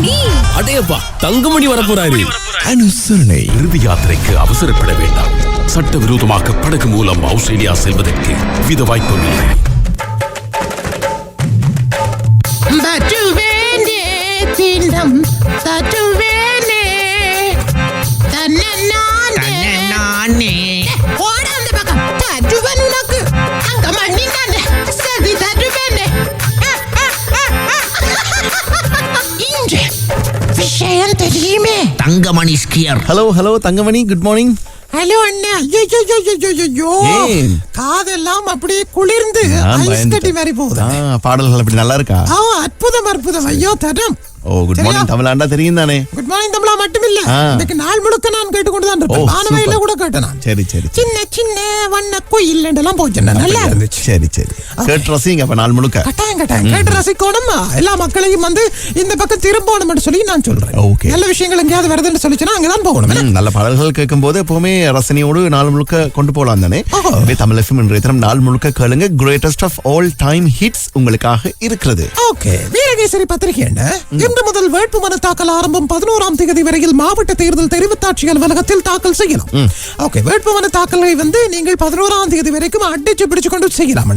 தங்கமணி. அடேப்பா தங்கமணி வரப்போறாரு. அனுசரணை. இறுதி யாத்திரைக்கு அவசரப்பட வேண்டாம். சட்டவிரோதமாக படகு மூலம் ஆஸ்திரேலியா செல்வதற்கு வித வாய்ப்புமில்லை. தட்டுவேனே தினம் தட்டுவேனே Thangamani skier. Hello hello Thangamani good morning hello அண்ணா. ஐயோ? காதெல்லாம் அப்படியே குளிர்ந்து ஐஸ் கட்டி மாதிரி போகுது. பாடல்கள் அப்படி நல்லா இருக்கா? ஆ அற்புதம் அற்புதம். ஐயோ தரம் ஓ குட் மார்னிங் தமிழாண்டா தெரியும் தானே? குட் மார்னிங் தமிழா மட்டுமில்ல. ஆ. இன்னைக்கு நாள் முழுக்க நான் கேட்டுக்கொண்டு தான் ஓ, இருப்பேன் வானவையில. கூட கேட்டேன் சரி சரி சின்ன சின்ன வண்ண கோயில் எல்லாம் போச்சு நல்லா இருந்துச்சு. சரி சரி. கேட்டு ரசிங்க அப்ப நாள் முழுக்க. கட்டாயம் கட்டாயம். கேட்டு ரசிக்கணும் எல்லா மக்களையும் வந்து இந்த பக்கம் திரும்பணும்னு சொல்லி நான் சொல்றேன். Okay. நல்ல விஷயங்கள் எங்கேயாவது வருதுன்னு சொல்லிச்சுன்னா அங்கதான் போகணும். நல்ல பாடல்கள் கேட்கும் போது எப்பவுமே ரசனையோடு நாள் முழுக்க கொண்டு போலாம் தானே? தமிழ் எஃப்எம் இன்றைய தினம் நாள் முழுக்க கேளுங்க. Greatest of all time hits உங்களுக்காக இருக்கிறது. ஓகே வீரகேசரி பத்திரிகை என்ன? இன்று முதல் வேட்புமனு தாக்கல் ஆரம்பம் பதினோராம் தேதி வரையில் மாவட்ட தேர்தல் தெரிவுத்தாட்சி அலுவலகத்தில் தாக்கல் செய்யலாம். ஓகே வேட்புமனு தாக்கலை வந்து நீங்கள் பதினோராம் தேதி வரைக்கும் அடிச்சு பிடிச்சு கொண்டு செய்யலாம்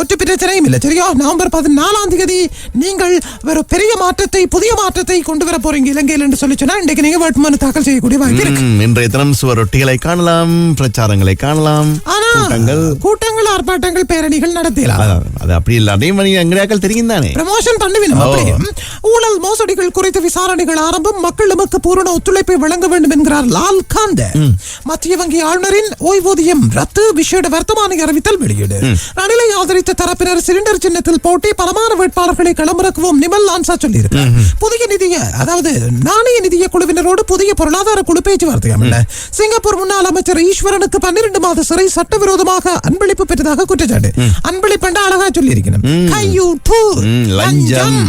ஒற்று பிரச்சனையும் இல்லை சரியா? நவம்பர் பதினாலாம் தேதி நீங்கள் ஒரு பெரிய மாற்றத்தை புதிய மாற்றத்தை கொண்டு வர போறீங்க இலங்கையில் என்று சொல்லி சொன்னா இன்றைக்கு நீங்க வேட்புமனு தாக்கல் செய்யக்கூடிய வாய்ப்பு இருக்கு. இன்றைய தினம் சுவரொட்டிகளை காணலாம் பிரச்சாரங்களை காணலாம் ஆனா கூட்டங்கள். கூட்டங்கள் ஆர்ப்பாட்டங்கள் பேரணிகள் நடத்தலாம் அது அப்படி இல்ல. அதே மாதிரி அங்கடியாக்கள் தெரியும் தானே. ப்ரமோஷன். அப்படியே. ஊழல் மோசடிகள் குறித்த விசாரணைகள் ஆரம்பம் மக்கள் எமக்கு பூரண ஒத்துழைப்பை வழங்க வேண்டும் என்கிறார் லால் காந்த மத்திய வங்கி ஆளுநரின் ஓய்வூதியம் ரத்து விசேட வர்த்தமானி அறிவித்தல் வெளியீடு. ரணிலை ஆதரித்த தரப்பினர் சிலிண்டர் சின்னத்தில் போட்டி பலமான வேட்பாளர்களை களமிறக்குவோம் நிமல் லான்சா சொல்லியிருக்கார். புதிய நிதிய அதாவது நாணய நிதிய குழுவினரோடு புதிய பொருளாதார குழு பேச்சுவார்த்தை அமையல சிங்கப்பூர் முன்னாள் அமைச்சர் ஈஸ்வரனுக்கு பன்னிரண்டு மாத சிறை சட்டவிரோதமாக அன்பளிப்பு பெற்றதாக குற்றச்சாட்டு. அன்பளிப்பு அழகா சொல்லியிருக்கணும். கையூட்டு ம், லஞ்சம்.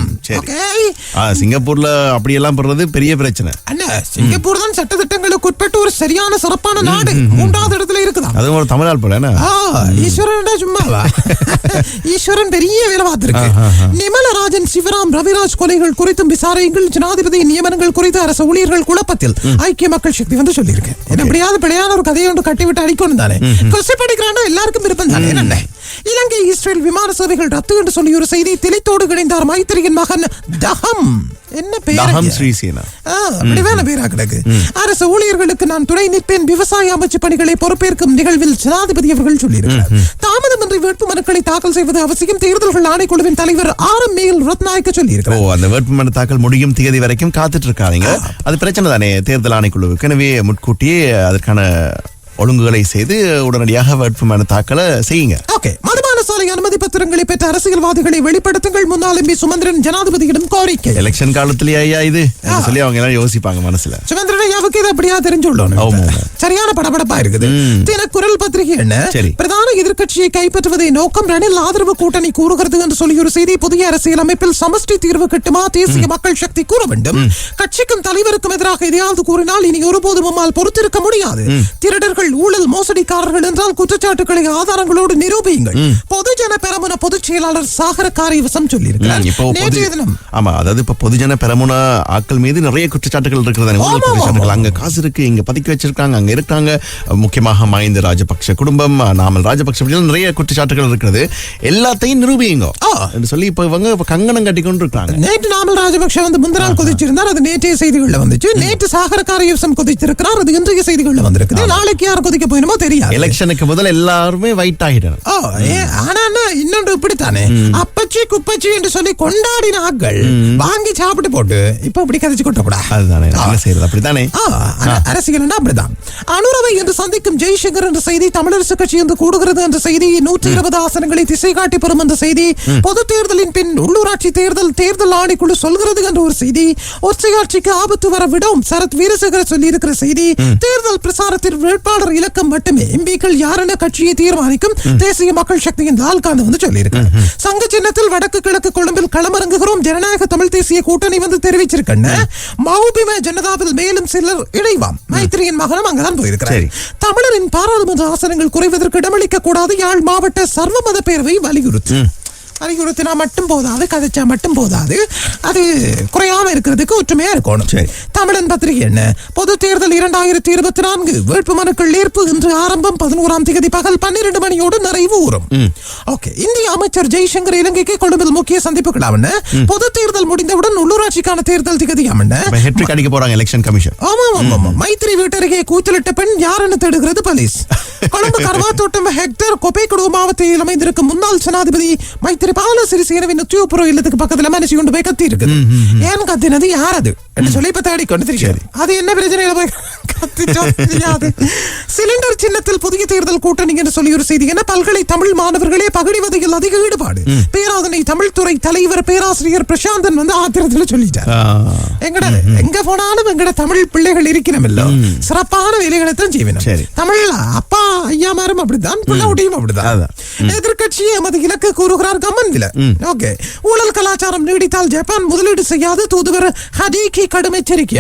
சிங்கப்பூர்ல அப்படியெல்லாம் பண்றது பெரிய பிரச்சனை. அண்ணா சிங்கப்பூர் தான் சட்ட திட்டங்களுக்கு உட்பட்டு ஒரு சரியான சிறப்பான நாடு. மூன்றாவது இடத்துல இருக்குதாம் அதுவும் ஒரு தமிழ் ஆள் போல ஈஸ்வரன்டா சும்மாவா? ஈஸ்வரன் பெரிய வேலை பார்த்திருக்கு. நிமலராஜன் சிவராம் ரவிராஜ் கொலைகள் குறித்தும் விசாரணைகள் ஜனாதிபதி நியமனங்கள் குறித்து அரசு ஊழியர்கள் குழப்பத்தில் ஐக்கிய மக்கள் சக்தி வந்து சொல்லியிருக்கு. என்ன எப்படியாவது பிழையான ஒரு கதையை ஒன்று கட்டிவிட்டு அடிக்கணும் தானே. கொஸ்டி படிக்கிறான்னா எல்லாருக்கும் விருப்பம் தானே என்ன இலங்கை இஸ்ரேல் விமான சேவைகள் ரத்து என்று சொல்லி ஒரு செய்தி திளைத்தோடு கிடைந்தார் மைத்திரியின் மகன் தகம் என்ன தஹம் பேர் ஸ்ரீசேனா கிடக்கு அரசு ஊழியர்களுக்கு நான் துணை நிற்பேன். விவசாய அமைச்சு பணிகளை பொறுப்பேற்கும் நிகழ்வில் ஜனாதிபதி அவர்கள் சொல்லியிருக்கிறார். தாமதமின்றி வேட்பு மனுக்களை தாக்கல் செய்வது அவசியம். தேர்தல்கள் ஆணைக்குழுவின் தலைவர் ஆர் எம் மேல் ரத்நாயக்க ஓ சொல்லியிருக்கிறார் அந்த வேட்புமனு தாக்கல் முடியும் தேதி வரைக்கும் காத்துட்டு இருக்காங்க அது பிரச்சனை தானே தேர்தல் ஆணைக்குழுவுக்கு. எனவே முன்கூட்டியே அதற்கான ஒழுங்குகளை செய்து உடனடியாக வேட்புமனு தாக்கலை செய்யுங்க. ஓகே மதுபான அனுமதி பத்திரங்களை பெற்ற அரசியல்வாதிகளை வெளிப்படுத்துங்கள். முன்னாள் எம்பி சுமந்திரன் ஜனாதிபதியிடம் கோரிக்கை. எலெக்ஷன் காலத்திலேயே ஐயா இது. சொல்லி அவங்க எல்லாம் யோசிப்பாங்க மனசுல. சுமந்திரன் ஐயாவுக்கு இது அப்படியா தெரிஞ்சுள்ளோம். சரியான படபடப்பா இருக்குது. தினக்குரல் பத்திரிகை. என்ன. பிரதான எதிர்க்கட்சியை கைப்பற்றுவதை நோக்கம் ரணில் ஆதரவு கூட்டணி கூறுகிறது என்று சொல்லி ஒரு செய்தி புதிய அரசியல் அமைப்பில் சமஷ்டி தீர்வு கிட்டுமா? தேசிய மக்கள் சக்தி கூற வேண்டும். கட்சிக்கும் தலைவருக்கும் எதிராக எதையாவது கூறினால் இனி ஒருபோதும் நம்மால் பொறுத்திருக்க முடியாது. திருடர்கள் ஊழல் மோசடிக்காரர்கள் என்றால் குற்றச்சாட்டுகளை ஆதாரங்களோடு நிரூபியுங்கள். பொதுஜன பெரமுன பொதுச் செயலாளர் சாகர காரியவசம் சொல்லியிருக்கிறார். நேற்றைய தினம். ஆமா அதாவது இப்ப பொதுஜன பெரமுன ஆட்கள் மீது நிறைய குற்றச்சாட்டுகள் இருக்கிறது அங்க காசு இருக்கு இங்க பதுக்கி வச்சிருக்காங்க அங்க இருக்காங்க. முக்கியமாக மஹிந்த ராஜபக்ஷ குடும்பம் நாமல் ராஜபக்ஷ நிறைய குற்றச்சாட்டுகள் இருக்கிறது. எல்லாத்தையும் நிரூபியுங்க. என்று சொல்லி இப்ப இவங்க கங்கணம் கட்டி கொண்டு இருக்காங்க நேற்று நாமல் ராஜபக்ஷ வந்து முந்தினால் கொதிச்சிருந்தார். அது நேற்றைய செய்திகள்ல வந்துச்சு. நேற்று சாகர காரியவசம் கொதிச்சிருக்கிறார் அது இன்றைய செய்திகள்ல வந்திருக்குது. நாளைக்கு யார் கொதிக்க போயினுமோ தெரியாது. எலெக்ஷனுக்கு முதல் எல்லாருமே வைட் ஏ, ஆனா mama. இன்னொன்று இப்படித்தானே? அப்பச்சி குப்பச்சி என்று சொல்லி கொண்டாடின ஆட்கள் வாங்கி சாப்பிட்டு போட்டு இப்ப இப்படி கதைச்சு கொட்டக்கூடாது அதுதானே என்ன செய்யறது அப்படித்தானே? ஆ, ஆனா அரசியல்னா அப்படிதான்? அனுரவை என்று சந்திக்கும் ஜெய்சங்கர் என்ற செய்தி தமிழரசு கட்சி என்று கூடுகிறது என்ற செய்தி நூற்றி இருபது ஆசனங்களை திசை காட்டி பெறும் என்ற செய்தி பொது தேர்தலின் பின் உள்ளூராட்சி தேர்தல் தேர்தல் ஆணைக்குழு சொல்கிறது என்ற ஒரு செய்தி ஒற்றையாட்சிக்கு ஆபத்து வர விடும் சரத் வீரசேகர சொல்லி இருக்கிற செய்தி தேர்தல் பிரசாரத்தில் வேட்பாளர் இலக்கம் மட்டுமே. எம்பிக்கள் யாரென கட்சியை தீர்மானிக்கும் தேசிய மக்கள் சக்தியின் லால்காந்த் வந்து சொல்லியிருக்கார். சங்க சின்னத்தில் வடக்கு கிழக்கு கொழும்பில் களமிறங்குகிறோம் ஜனநாயக தமிழ் தேசிய கூட்டணி வந்து தெரிவிச்சிருக்கேன்னு மௌபிம ஜனதாவில் மேலும் சிலர் இணைவாம். மைத்திரியின் மகனும் அங்கதான் போயிருக்கிறார். தமிழரின் பாராளுமன்ற ஆசனங்கள் குறைவதற்கு இடமளிக்க கூடாது. யாழ் மாவட்ட சர்வமத பேரவை வலியுறுத்து. அறிவுறுத்தினா மட்டும் போதாது கதைச்சா மட்டும் போதாது. அது குறையாம இருக்கிறதுக்கு ஒற்றுமையா இருக்கணும். சரி. தமிழன் பத்திரிகை என்ன? பொது தேர்தல் இரண்டாயிரத்தி இருபத்தி நான்கு வேட்பு மனுக்கள் ஏற்பு இன்று ஆரம்பம் பதினோராம் தேதி பகல் பன்னிரண்டு மணியோடு நிறைவு ஊறும். ஓகே இந்திய அமைச்சர் ஜெய்சங்கர் இலங்கைக்கு கொழும்பில் முக்கிய சந்திப்புகளாம் பொது தேர்தல் முடிந்தவுடன் உள்ளூராட்சிக்கான தேர்தல் திகதியாம் அடிக்க போறாங்க எலெக்ஷன் கமிஷன் ஆமா ஆமா மைத்திரி வீட்டருகே கூச்சலிட்ட பெண் யாருன்னு தேடுகிறது போலீஸ்? கொழும்பு கர்வாத்தோட்டம் ஹெக்டர் கொப்பைக்குடு மாவட்டத்தில் அமைந்திருக்கும் முன்னாள் ஜனாதிபதி மைத்திரிபால உத்தியோகபூர்வ இல்லத்துக்கு பக்கத்துல மனுஷி கொண்டு போய் கத்தி இருக்குது ஏன் கத்தினது யார் அது என்று சொல்லி இப்ப தேடி கொண்டு தெரியாது அது என்ன பிரச்சனையில போய் கத்திச்சோ தெரியாது. சிலிண்டர் சின்னத்தில் புதிய தேர்தல் கூட்டணி என்று சொல்லி ஒரு செய்தி. என்ன பல்கலை தமிழ் மாணவர்களே பகடிவதையில் அதிக ஈடுபாடு. பேராதனை தமிழ் துறை தலைவர் பேராசிரியர் பிரசாந்தன் வந்து ஆத்திரத்துல சொல்லிட்டார். எங்கட எங்க போனாலும் எங்கட தமிழ் பிள்ளைகள் இருக்கிறமில்லோ? சிறப்பான வேலைகளை தான் செய்வேன் சரி. தமிழ் அப்பா ஐயாமாரும் அப்படித்தான் பிள்ளையோடையும் அப்படித்தான். எதிர்கட்சி எமது இலக்கு கூறுகிறார். கமன் வில ஓகே ஊழல் கலாச்சாரம் நீடித்தால் ஜப்பான் முதலீடு செய்யாது தூதுவர் ஹஜிகி கடும் எச்சரிக்கை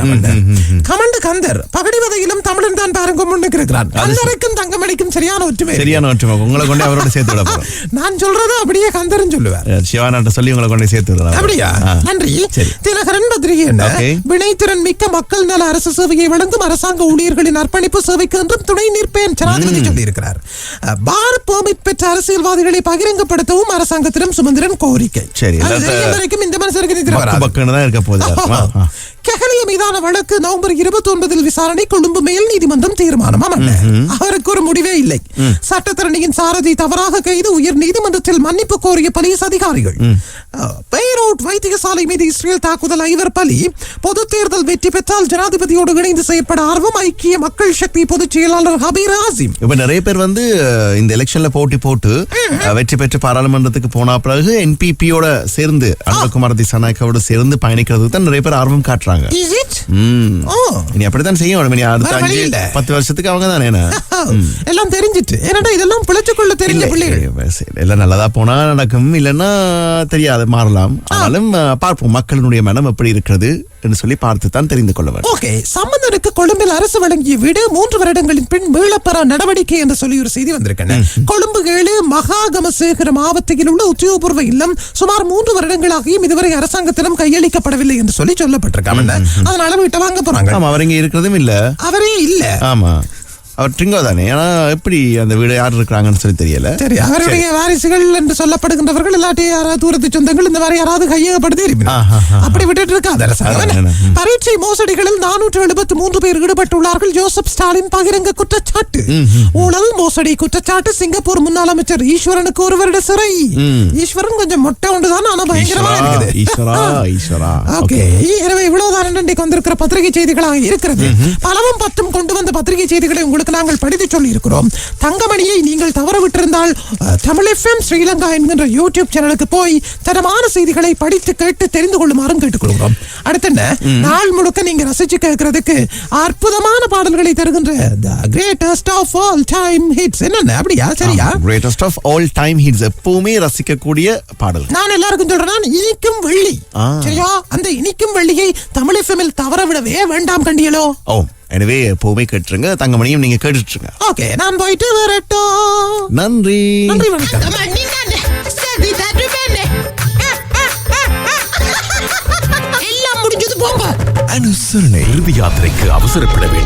கமண்டு கந்தர் பகடிவதையிலும் தமிழன் தான் பாருங்க முன்னுக்கு இருக்கிறான் கந்தருக்கும் தங்கமணிக்கும் சரியான ஒற்றுமை சரியான ஒற்றுமை உங்களை கொண்டு அவரோட சேர்த்து விட நான் சொல்றது அப்படியே கந்தரும் சொல்லுவார் சிவானாட்ட சொல்லி உங்களை கொண்டு சேர்த்து அப்படியா. நன்றி என்ன Okay. வினைத்திறன் மிக்க மக்கள் நல அரசு சேவையை வழங்கும் அரசாங்க ஊழியர்களின் அர்ப்பணிப்பு சேவைக்கு என்றும் துணை நிற்பேன் ஜனாதிபதி சொல்லியிருக்கிறார் பார் பெர்மிட் பெற்ற அரசியல்வாதிகளை பகிரங்கப்படுத்தவும் அரசாங்கத்திடம் சுமந்திரன் கோரிக்கை. சரி, வரைக்கும் இந்த தான் இருக்க போகுது. கெஹலிய மீதான வழக்கு நவம்பர் இருபத்தி ஒன்பதில் விசாரணை கொழும்பு மேல் நீதிமன்றம் தீர்மானம் அவருக்கு ஒரு முடிவே இல்லை. சட்டத்தரணியின் சாரதி தவறாக கைது உயர் நீதிமன்றத்தில் மன்னிப்பு கோரிய போலீஸ் அதிகாரிகள். பெய்ரூட் வைத்தியசாலை மீது இஸ்ரேல் தாக்குதல் ஐவர் பலி. பொது தேர்தல் வெற்றி பெற்றால் ஜனாதிபதியோடு இணைந்து செயற்பட ஆர்வம் ஐக்கிய மக்கள் சக்தி பொதுச் செயலாளர் ஹபீர் ஆசிம். இப்ப நிறைய பேர் வந்து இந்த எலெக்ஷன்ல போட்டி போட்டு வெற்றி பெற்று பாராளுமன்றத்துக்கு போன பிறகு என்பிபியோட சேர்ந்து அனுகுமார் திசாநாயக்காவோட சேர்ந்து பயணிக்கிறதுக்கு தான் நிறைய பேர் ஆர்வம் காட்டுறாங்க. ஓ. இனி அப்படித்தான் செய்ய வேணும் இனி அடுத்த அஞ்சு. பத்து வருஷத்துக்கு அவங்க தானே எல்லாம் தெரிஞ்சிட்டு. ஏன்னா இதெல்லாம் பிழைச்சுக்கொள்ள தெரிஞ்ச பிள்ளைகள்? எல்லாம் நல்லதா போனா நடக்கும் இல்லைன்னா தெரியாது மாறலாம். ஆனாலும் பார்ப்போம் மக்களினுடைய மனம் எப்படி இருக்கிறது. என்று சொல்லி பார்த்து தான் தெரிந்து கொள்ள வேண்டும் ஓகே சம்பந்தனுக்கு கொழும்பில் அரசு வழங்கிய வீடு மூன்று வருடங்களின் பின் மீளப்பெற நடவடிக்கை என்று சொல்லி ஒரு செய்தி வந்திருக்கேன் கொழும்பு ஏழு மகாகமசேகர மாவட்டத்தில் உள்ள உத்தியோகபூர்வ இல்லம் சுமார் மூன்று வருடங்களாகியும் இதுவரை அரசாங்கத்திடம் கையளிக்கப்படவில்லை என்று சொல்லி சொல்லப்பட்டிருக்காங்க அதனால வீட்டை வாங்க போறாங்க. ஆமா அவர் இங்க இருக்கிறதும் இல்ல. அவரே இல்ல. ஆமா. அவர் ட்ரிங்கோ தானே? ஆனா எப்படி அந்த வீடு யார் இருக்கிறாங்கன்னு சொல்லி தெரியல. சரி அவருடைய வாரிசுகள் என்று சொல்லப்படுகின்றவர்கள் இல்லாட்டி யாராவது தூரத்து சொந்தங்கள் இந்த மாதிரி யாராவது கையகப்படுத்தி. அப்படி விட்டுட்டு? ம். பரீட்சை மோசடிகளில் நானூற்று எழுபத்தி மூன்று பேர் ஈடுபட்டுள்ளார்கள். ஜோசப் ஸ்டாலின் பகிரங்க குற்றச்சாட்டு. ஊழல் மோசடி குற்றச்சாட்டு. சிங்கப்பூர் முன்னாள் அமைச்சர் ஈஸ்வரனுக்கு ஒரு வருட சிறை. ஈஸ்வரன் கொஞ்சம் மொட்டை உண்டுதான் ஆனா பயங்கரமா இருக்குது. எனவே இவ்வளவுதான் இன்றைக்கு வந்திருக்கிற பத்திரிகை செய்திகளாக இருக்கிறது. பலவும் பத்தும் கொண்டு வந்த பத்திரிகை செய்திகளை உங்களுக்கு நாங்கள் படித்து சொல்லி இருக்கிறோம் தங்கமணியை நீங்கள் தவற விட்டிருந்தால் அஹ், தமிழ் எஃப்எம் ஸ்ரீலங்கா என்கின்ற யூடியூப் சேனலுக்கு போய் தரமான செய்திகளை படித்து கேட்டு தெரிந்து கொள்ளுமாறும் கேட்டுக்கொள்கிறோம். அடுத்து என்ன நாள் முழுக்க நீங்க ரசிச்சு கேட்கறதுக்கு அற்புதமான பாடல்களை தருகின்ற greatest of all time hits என்னென்ன? அப்படியா? சரியா? Greatest of all time hits எப்பவுமே ரசிக்கக்கூடிய பாடல் நான் எல்லாருக்கும் சொல்றேன் நான் இனிக்கும் வெள்ளி. சரியா? அந்த இனிக்கும் வெள்ளியை தமிழ் எஃப்எம்மில் தவற விடவே வேண்டாம் கண்டியலோ? ஓ. எனவே எப்பவுமே கேட்டுருங்க. தங்கமணியும் நீங்க கேட்டுட்டு இருங்க ஓகே நான் போயிட்டு வரட்டும். நன்றி. நன்றி எல்லாம் முடிஞ்சது போங்க. அனுசரணை இறுதி யாத்திரைக்கு அவசரப்பட வேண்டும்